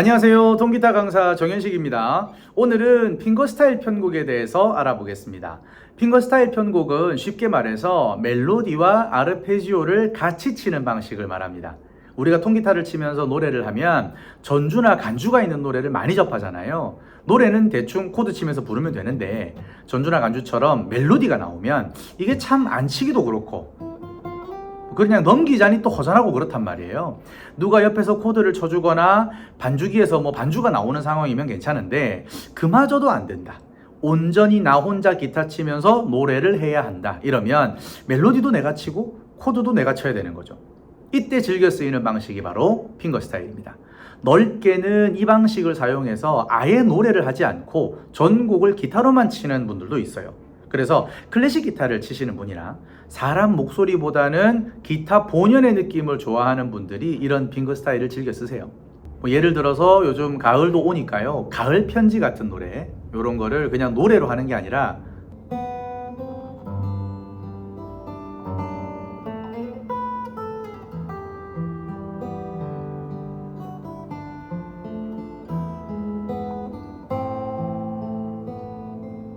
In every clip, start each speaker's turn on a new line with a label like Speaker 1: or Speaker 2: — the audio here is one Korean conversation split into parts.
Speaker 1: 안녕하세요. 통기타 강사 정현식입니다. 오늘은 핑거스타일 편곡에 대해서 알아보겠습니다. 핑거스타일 편곡은 쉽게 말해서 멜로디와 아르페지오를 같이 치는 방식을 말합니다. 우리가 통기타를 치면서 노래를 하면 전주나 간주가 있는 노래를 많이 접하잖아요. 노래는 대충 코드 치면서 부르면 되는데 전주나 간주처럼 멜로디가 나오면 이게 참 안 치기도 그렇고 그냥 넘기자니 또 허전하고 그렇단 말이에요. 누가 옆에서 코드를 쳐주거나 반주기에서 뭐 반주가 나오는 상황이면 괜찮은데 그마저도 안 된다. 온전히 나 혼자 기타 치면서 노래를 해야 한다. 이러면 멜로디도 내가 치고 코드도 내가 쳐야 되는 거죠. 이때 즐겨 쓰이는 방식이 바로 핑거 스타일입니다. 넓게는 이 방식을 사용해서 아예 노래를 하지 않고 전곡을 기타로만 치는 분들도 있어요. 그래서 클래식 기타를 치시는 분이나 사람 목소리보다는 기타 본연의 느낌을 좋아하는 분들이 이런 빙거 스타일을 즐겨 쓰세요. 뭐 예를 들어서 요즘 가을도 오니까요. 가을 편지 같은 노래 이런 거를 그냥 노래로 하는 게 아니라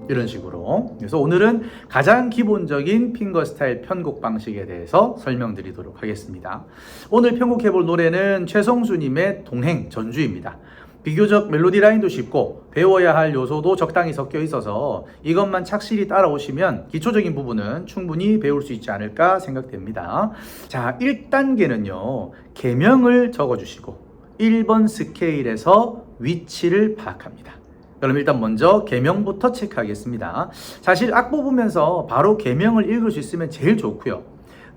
Speaker 1: 이런 식으로. 그래서 오늘은 가장 기본적인 핑거 스타일 편곡 방식에 대해서 설명드리도록 하겠습니다. 오늘 편곡해 볼 노래는 최성수님의 동행 전주입니다. 비교적 멜로디 라인도 쉽고 배워야 할 요소도 적당히 섞여 있어서 이것만 착실히 따라오시면 기초적인 부분은 충분히 배울 수 있지 않을까 생각됩니다. 자, 1단계는요. 개명을 적어 주시고 1번 스케일에서 위치를 파악합니다. 그럼 일단 먼저 개명부터 체크하겠습니다. 사실 악보 보면서 바로 개명을 읽을 수 있으면 제일 좋고요.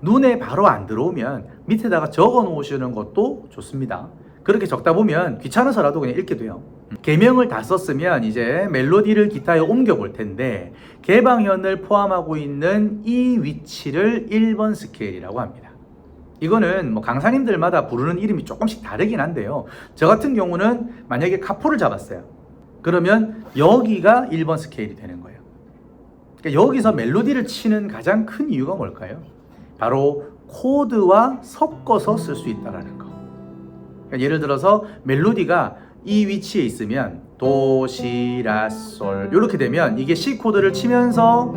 Speaker 1: 눈에 바로 안 들어오면 밑에다가 적어 놓으시는 것도 좋습니다. 그렇게 적다 보면 귀찮아서라도 그냥 읽게 돼요. 개명을 다 썼으면 이제 멜로디를 기타에 옮겨 볼 텐데 개방현을 포함하고 있는 이 위치를 1번 스케일이라고 합니다. 이거는 뭐 강사님들마다 부르는 이름이 조금씩 다르긴 한데요. 저 같은 경우는 만약에 카포를 잡았어요. 그러면 여기가 1번 스케일이 되는 거예요. 그러니까 여기서 멜로디를 치는 가장 큰 이유가 뭘까요? 바로 코드와 섞어서 쓸 수 있다라는 거. 그러니까 예를 들어서 멜로디가 이 위치에 있으면 도, 시, 라, 솔 이렇게 되면 이게 C 코드를 치면서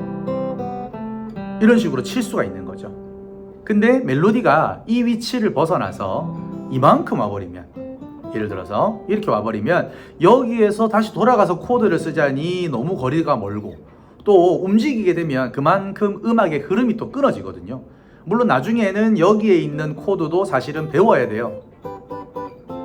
Speaker 1: 이런 식으로 칠 수가 있는 거죠. 근데 멜로디가 이 위치를 벗어나서 이만큼 와버리면 예를 들어서 이렇게 와버리면 여기에서 다시 돌아가서 코드를 쓰자니 너무 거리가 멀고 또 움직이게 되면 그만큼 음악의 흐름이 또 끊어지거든요. 물론 나중에는 여기에 있는 코드도 사실은 배워야 돼요.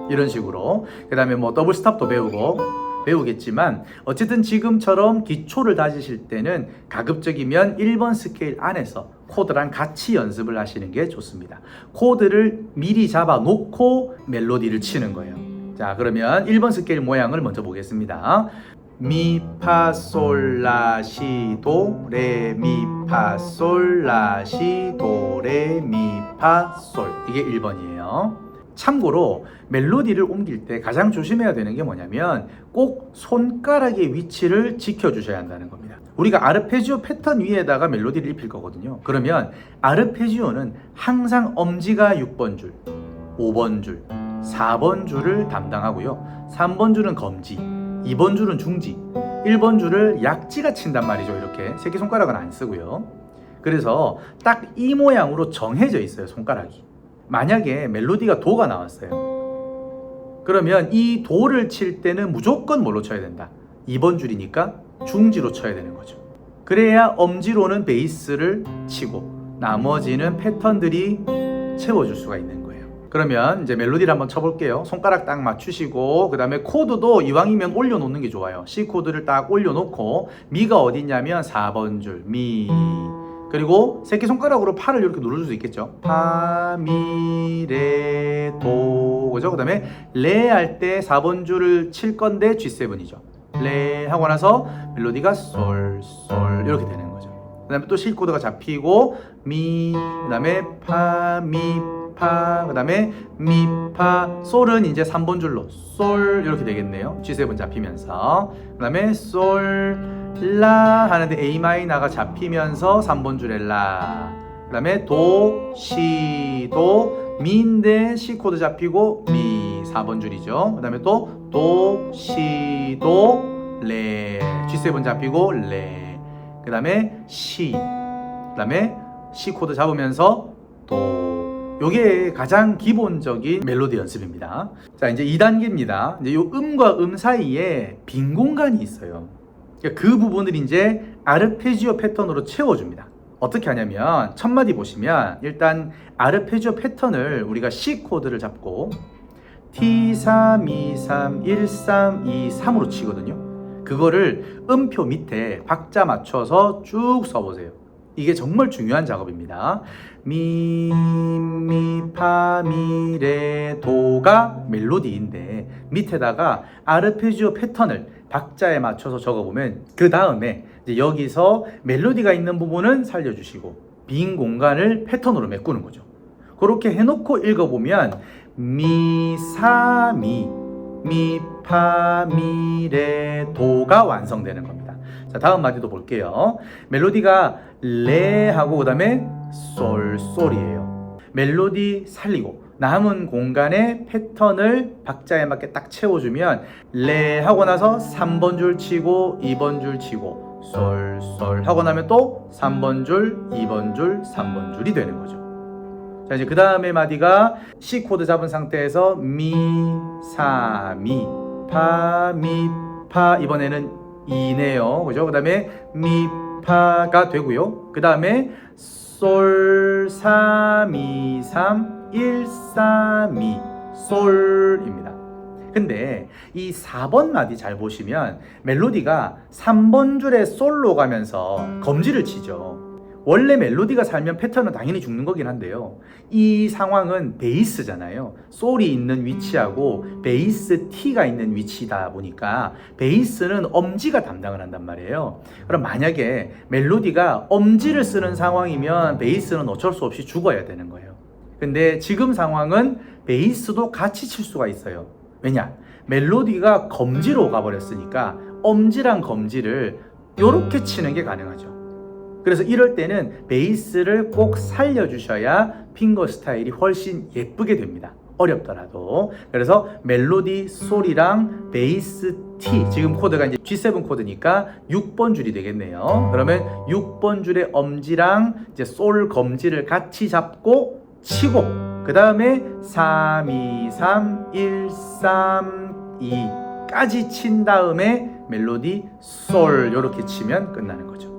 Speaker 1: 이런 식으로. 그 다음에 뭐 더블 스탑도 배우고 배우겠지만 어쨌든 지금처럼 기초를 다지실 때는 가급적이면 1번 스케일 안에서 코드랑 같이 연습을 하시는 게 좋습니다. 코드를 미리 잡아 놓고 멜로디를 치는 거예요. 자, 그러면 1번 스케일 모양을 먼저 보겠습니다. 미, 파, 솔, 라, 시, 도, 레, 미, 파, 솔, 라, 시, 도, 레, 미, 파, 솔. 이게 1번이에요. 참고로 멜로디를 옮길 때 가장 조심해야 되는 게 뭐냐면 꼭 손가락의 위치를 지켜주셔야 한다는 겁니다. 우리가 아르페지오 패턴 위에다가 멜로디를 입힐 거거든요. 그러면 아르페지오는 항상 엄지가 6번 줄, 5번 줄, 4번 줄을 담당하고요. 3번 줄은 검지, 2번 줄은 중지, 1번 줄을 약지가 친단 말이죠. 이렇게 새끼손가락은 안 쓰고요. 그래서 딱 이 모양으로 정해져 있어요. 손가락이. 만약에 멜로디가 도가 나왔어요. 그러면 이 도를 칠 때는 무조건 뭘로 쳐야 된다. 2번 줄이니까 중지로 쳐야 되는 거죠. 그래야 엄지로는 베이스를 치고 나머지는 패턴들이 채워줄 수가 있는 거예요. 그러면 이제 멜로디를 한번 쳐볼게요. 손가락 딱 맞추시고 그 다음에 코드도 이왕이면 올려놓는 게 좋아요. C 코드를 딱 올려놓고 미가 어디냐면 4번 줄 미. 그리고 새끼손가락으로 파를 이렇게 누를 수 있겠죠. 파, 미, 레, 도. 그죠? 그 다음에 레 할 때 4번 줄을 칠 건데 G7이죠. 레 하고 나서 멜로디가 솔, 솔 이렇게 되는 거죠. 그 다음에 또 C 코드가 잡히고 미, 그 다음에 파, 미, 파, 그 다음에 미, 파, 솔은 이제 3번 줄로 솔 이렇게 되겠네요. G7 잡히면서 그 다음에 솔, 라 하는데 A 마이너가 잡히면서 3번 줄에 라. 그 다음에 도, 시, 도, 미인데 C 코드 잡히고 미 4번 줄이죠. 그 다음에 또 도, 시, 도, 레. G7 잡히고 레. 그 다음에 시. 그 다음에 C 코드 잡으면서 도. 요게 가장 기본적인 멜로디 연습입니다. 자, 이제 2단계입니다. 이제 요 음과 음 사이에 빈 공간이 있어요. 그러니까 그 부분을 이제 아르페지오 패턴으로 채워줍니다. 어떻게 하냐면 첫 마디 보시면 일단 아르페지오 패턴을 우리가 C 코드를 잡고 T3, 2, 3, 1, 3, 2, 3으로 치거든요. 그거를 음표 밑에 박자 맞춰서 쭉 써보세요. 이게 정말 중요한 작업입니다. 미, 미, 파, 미, 레, 도가 멜로디인데 밑에다가 아르페지오 패턴을 박자에 맞춰서 적어보면 그 다음에 여기서 멜로디가 있는 부분은 살려주시고 빈 공간을 패턴으로 메꾸는 거죠. 그렇게 해놓고 읽어보면 미, 사, 미, 미, 파, 미, 레, 도가 완성되는 겁니다. 자, 다음 마디도 볼게요. 멜로디가 레 하고 그 다음에 솔, 솔이에요. 멜로디 살리고 남은 공간의 패턴을 박자에 맞게 딱 채워주면 레 하고 나서 3번 줄 치고 2번 줄 치고 솔, 솔 하고 나면 또 3번 줄, 2번 줄, 3번 줄이 되는 거죠. 자 이제 그 다음에 마디가 C 코드 잡은 상태에서 미, 사, 미, 파, 미, 파 이번에는 이네요. 그죠? 그 다음에 미, 파가 되고요. 그 다음에 솔, 사, 미, 삼, 일, 사, 미, 솔입니다. 근데 이 4번 마디 잘 보시면 멜로디가 3번 줄에 솔로 가면서 검지를 치죠. 원래 멜로디가 살면 패턴은 당연히 죽는 거긴 한데요. 이 상황은 베이스잖아요. 솔이 있는 위치하고 베이스 T가 있는 위치다 보니까 베이스는 엄지가 담당을 한단 말이에요. 그럼 만약에 멜로디가 엄지를 쓰는 상황이면 베이스는 어쩔 수 없이 죽어야 되는 거예요. 근데 지금 상황은 베이스도 같이 칠 수가 있어요. 왜냐? 멜로디가 검지로 가버렸으니까 엄지랑 검지를 이렇게 치는 게 가능하죠. 그래서 이럴 때는 베이스를 꼭 살려주셔야 핑거 스타일이 훨씬 예쁘게 됩니다. 어렵더라도. 그래서 멜로디 솔이랑 베이스 T, 지금 코드가 이제 G7 코드니까 6번 줄이 되겠네요. 그러면 6번 줄의 엄지랑 이제 솔 검지를 같이 잡고 치고, 그 다음에 3, 2, 3, 1, 3, 2까지 친 다음에 멜로디 솔 이렇게 치면 끝나는 거죠.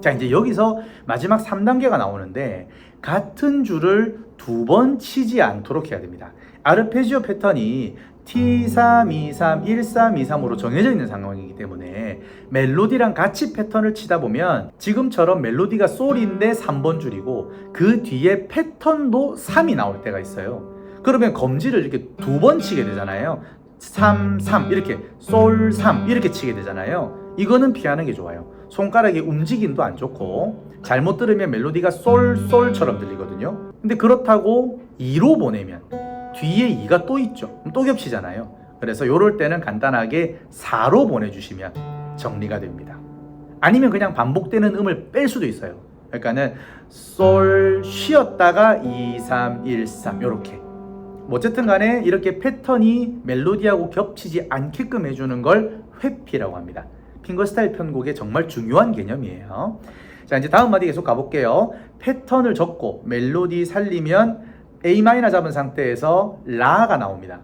Speaker 1: 자, 이제 여기서 마지막 3단계가 나오는데 같은 줄을 두 번 치지 않도록 해야 됩니다. 아르페지오 패턴이 T3, 2, 3, 1, 3, 2, 3으로 정해져 있는 상황이기 때문에 멜로디랑 같이 패턴을 치다 보면 지금처럼 멜로디가 솔인데 3번 줄이고 그 뒤에 패턴도 3이 나올 때가 있어요. 그러면 검지를 이렇게 두 번 치게 되잖아요. 3, 3 이렇게 솔, 3 이렇게 치게 되잖아요. 이거는 피하는 게 좋아요. 손가락의 움직임도 안 좋고 잘못 들으면 멜로디가 솔, 솔처럼 들리거든요. 근데 그렇다고 2로 보내면 뒤에 2가 또 있죠. 또 겹치잖아요. 그래서 이럴 때는 간단하게 4로 보내주시면 정리가 됩니다. 아니면 그냥 반복되는 음을 뺄 수도 있어요. 그러니까는 솔 쉬었다가 2, 3, 1, 3 이렇게. 뭐 어쨌든 간에 이렇게 패턴이 멜로디하고 겹치지 않게끔 해주는 걸 회피라고 합니다. 핑거스타일 편곡의 정말 중요한 개념이에요. 자, 이제 다음 마디 계속 가볼게요. 패턴을 적고 멜로디 살리면 A 마이너 잡은 상태에서 라가 나옵니다.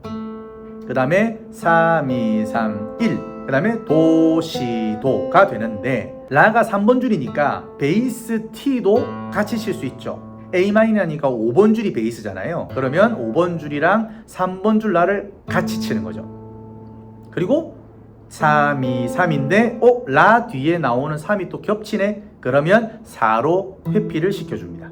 Speaker 1: 그 다음에 3, 2, 3, 1. 그 다음에 도, 시, 도가 되는데 라가 3번 줄이니까 베이스 T도 같이 칠 수 있죠. A 마이너니까 5번 줄이 베이스잖아요. 그러면 5번 줄이랑 3번 줄 라를 같이 치는 거죠. 그리고 3, 2, 3인데 어? 라 뒤에 나오는 3이 또 겹치네? 그러면 4로 회피를 시켜줍니다.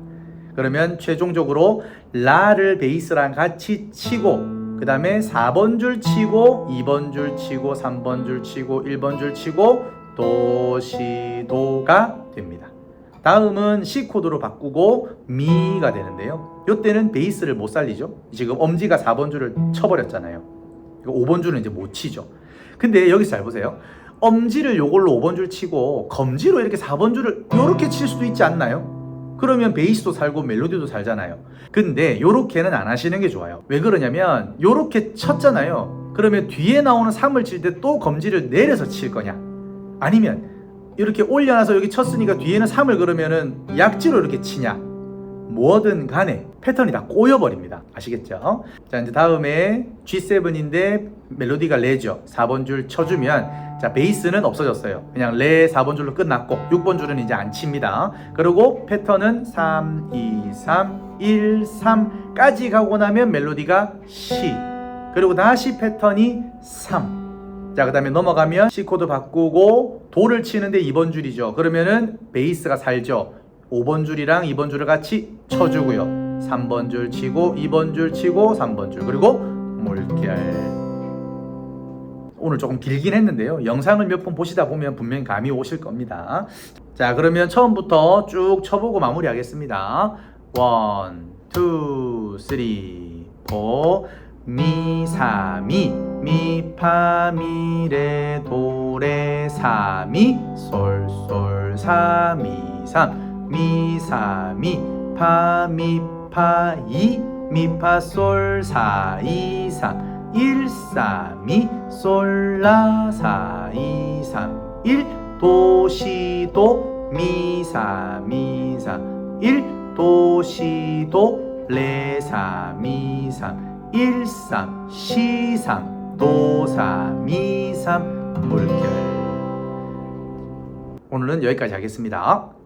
Speaker 1: 그러면 최종적으로 라를 베이스랑 같이 치고 그 다음에 4번 줄 치고 2번 줄 치고 3번 줄 치고 1번 줄 치고 도, 시, 도가 됩니다. 다음은 C 코드로 바꾸고 미가 되는데요. 이때는 베이스를 못 살리죠. 지금 엄지가 4번 줄을 쳐버렸잖아요. 5번 줄은 이제 못 치죠. 근데 여기서 잘 보세요. 엄지를 요걸로 5번 줄 치고 검지로 이렇게 4번 줄을 이렇게 칠 수도 있지 않나요? 그러면 베이스도 살고 멜로디도 살잖아요. 근데 요렇게는 안 하시는 게 좋아요. 왜 그러냐면 요렇게 쳤잖아요. 그러면 뒤에 나오는 3을 칠 때 또 검지를 내려서 칠 거냐? 아니면 이렇게 올려놔서 여기 쳤으니까 뒤에는 3을 그러면은 약지로 이렇게 치냐? 뭐든 간에 패턴이 다 꼬여버립니다. 아시겠죠? 자, 이제 다음에 G7인데 멜로디가 레죠. 4번 줄 쳐주면 자, 베이스는 없어졌어요. 그냥 레 4번 줄로 끝났고 6번 줄은 이제 안 칩니다. 그리고 패턴은 3, 2, 3, 1, 3까지 가고 나면 멜로디가 C. 그리고 다시 패턴이 3. 자, 그 다음에 넘어가면 C 코드 바꾸고 도를 치는데 2번 줄이죠. 그러면은 베이스가 살죠. 5번 줄이랑 2번 줄을 같이 쳐주고요. 3번 줄 치고 2번 줄 치고 3번 줄 그리고 물결. 오늘 조금 길긴 했는데요. 영상을 몇 번 보시다 보면 분명히 감이 오실 겁니다. 자, 그러면 처음부터 쭉 쳐보고 마무리하겠습니다. 원, 투, 쓰리, 포. 미, 사, 미, 미, 파, 미, 레, 도, 레, 사, 미, 솔, 솔, 사, 미, 삼, 미, 사, 미, 파, 미, 파, 이, 미, 파, 솔, 사, 이, 삼, 1, 4, 미, 솔, 라, 4, 2, 3, 1, 도, 시, 도, 미, 4, 미, 3, 1, 도, 시, 도, 레, 4, 미, 3, 1, 3, 시, 3, 도, 4, 미, 3, 물결. 오늘은 여기까지 하겠습니다.